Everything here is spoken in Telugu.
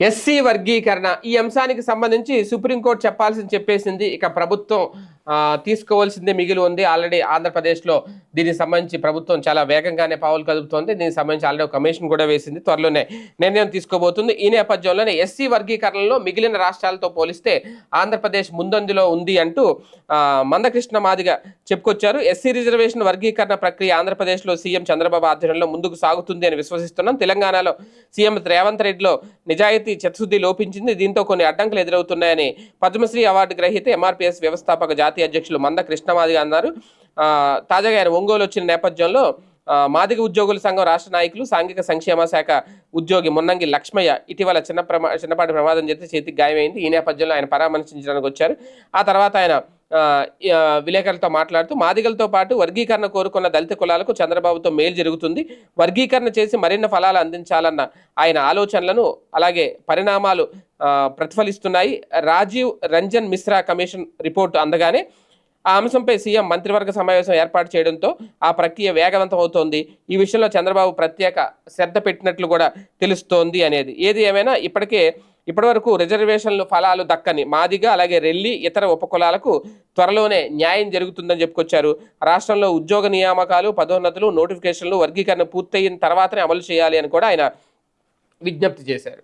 ఎస్సీ వర్గీకరణ ఈ అంశానికి సంబంధించి సుప్రీంకోర్టు చెప్పాల్సింది చెప్పేసింది. ఇక ప్రభుత్వం తీసుకోవాల్సిందే మిగిలి ఉంది. ఆల్రెడీ ఆంధ్రప్రదేశ్లో దీనికి సంబంధించి ప్రభుత్వం చాలా వేగంగానే పావులు కదుపుతోంది. దీనికి సంబంధించి ఆల్రెడీ కమిషన్ కూడా వేసింది. త్వరలోనే నిర్ణయం తీసుకోబోతుంది. ఈ నేపథ్యంలోనే ఎస్సీ వర్గీకరణలో మిగిలిన రాష్ట్రాలతో పోలిస్తే ఆంధ్రప్రదేశ్ ముందంజలో ఉంది అంటూ మందకృష్ణ మాదిగ చెప్పుకొచ్చారు. ఎస్సీ రిజర్వేషన్ వర్గీకరణ ప్రక్రియ ఆంధ్రప్రదేశ్లో సీఎం చంద్రబాబు ఆధ్వర్యంలో ముందుకు సాగుతుంది అని విశ్వసిస్తున్నాం. తెలంగాణలో సీఎం రేవంత్ రెడ్డిలో నిజాయితీ చతుశుద్ధి లోపించింది. దీంతో కొన్ని అడ్డంకులు ఎదురవుతున్నాయని పద్మశ్రీ అవార్డు గ్రహీత ఎంఆర్పీఎస్ వ్యవస్థాపక జాతీయ అధ్యక్షులు మంద కృష్ణమాదిగ అన్నారు. తాజాగా ఆయన ఒంగోలు వచ్చిన నేపథ్యంలో మాదిగ ఉద్యోగుల సంఘం రాష్ట్ర నాయకులు సాంఘిక సంక్షేమ శాఖ ఉద్యోగి మున్నంగి లక్ష్మయ్య ఇటీవల చిన్న ప్రమా చిన్నపాటి ప్రమాదం చేస్తే చేతికి గాయమైంది. ఈ నేపథ్యంలో ఆయన పరామర్శించడానికి వచ్చారు. ఆ తర్వాత ఆయన విలేకరులతో మాట్లాడుతూ మాదిగలతో పాటు వర్గీకరణ కోరుకున్న దళిత కులాలకు చంద్రబాబుతో మేలు జరుగుతుంది. వర్గీకరణ చేసి మరిన్ని ఫలాలు అందించాలన్న ఆయన ఆలోచనలను అలాగే పరిణామాలు ప్రతిఫలిస్తున్నాయి. రాజీవ్ రంజన్ మిశ్రా కమిషన్ రిపోర్టు అందగానే ఆ అంశంపై సీఎం మంత్రివర్గ సమావేశం ఏర్పాటు చేయడంతో ఆ ప్రక్రియ వేగవంతం అవుతోంది. ఈ విషయంలో చంద్రబాబు ప్రత్యేక శ్రద్ధ పెట్టినట్లు కూడా తెలుస్తోంది అనేది. ఏది ఏమైనా ఇప్పటికే ఇప్పటివరకు రిజర్వేషన్లు ఫలాలు దక్కని మాదిగా అలాగే రెల్లి ఇతర ఉపకులాలకు త్వరలోనే న్యాయం జరుగుతుందని చెప్పుకొచ్చారు. రాష్ట్రంలో ఉద్యోగ నియామకాలు పదోన్నతులు నోటిఫికేషన్లు వర్గీకరణ పూర్తయిన తర్వాతనే అమలు చేయాలి అని కూడా ఆయన విజ్ఞప్తి చేశారు.